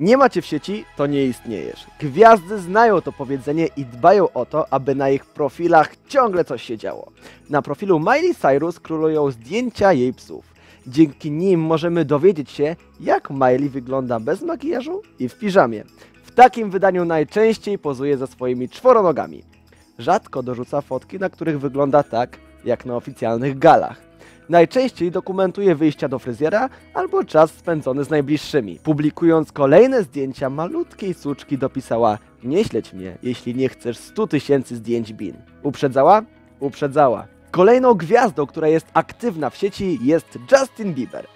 Nie macie w sieci, to nie istniejesz. Gwiazdy znają to powiedzenie i dbają o to, aby na ich profilach ciągle coś się działo. Na profilu Miley Cyrus królują zdjęcia jej psów. Dzięki nim możemy dowiedzieć się, jak Miley wygląda bez makijażu i w piżamie. W takim wydaniu najczęściej pozuje za swoimi czworonogami. Rzadko dorzuca fotki, na których wygląda tak, jak na oficjalnych galach. Najczęściej dokumentuje wyjścia do fryzjera albo czas spędzony z najbliższymi. Publikując kolejne zdjęcia malutkiej suczki dopisała Nie śledź mnie, jeśli nie chcesz 100 tysięcy zdjęć bin. Uprzedzała? Uprzedzała. Kolejną gwiazdą, która jest aktywna w sieci jest Justin Bieber.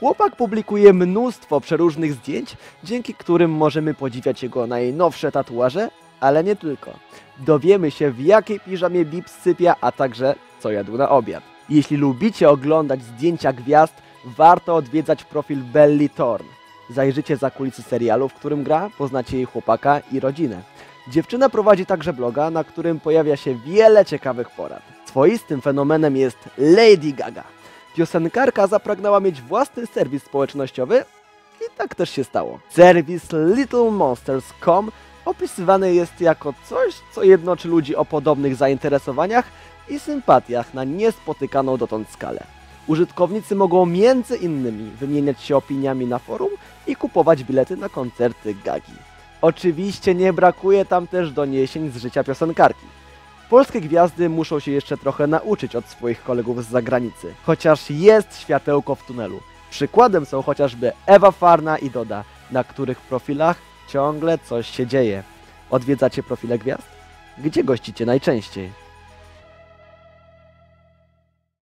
Chłopak publikuje mnóstwo przeróżnych zdjęć, dzięki którym możemy podziwiać jego najnowsze tatuaże, ale nie tylko. Dowiemy się w jakiej piżamie Bib sypia, a także co jadł na obiad. Jeśli lubicie oglądać zdjęcia gwiazd, warto odwiedzać profil Belly Thorn. Zajrzycie za kulisy serialu, w którym gra, poznacie jej chłopaka i rodzinę. Dziewczyna prowadzi także bloga, na którym pojawia się wiele ciekawych porad. Swoistym fenomenem jest Lady Gaga. Piosenkarka zapragnęła mieć własny serwis społecznościowy i tak też się stało. Serwis littlemonsters.com opisywany jest jako coś, co jednoczy ludzi o podobnych zainteresowaniach i sympatiach na niespotykaną dotąd skalę. Użytkownicy mogą między innymi wymieniać się opiniami na forum i kupować bilety na koncerty Gagi. Oczywiście nie brakuje tam też doniesień z życia piosenkarki. Polskie gwiazdy muszą się jeszcze trochę nauczyć od swoich kolegów z zagranicy, chociaż jest światełko w tunelu. Przykładem są chociażby Ewa Farna i Doda, na których profilach ciągle coś się dzieje. Odwiedzacie profile gwiazd? Gdzie gościcie najczęściej?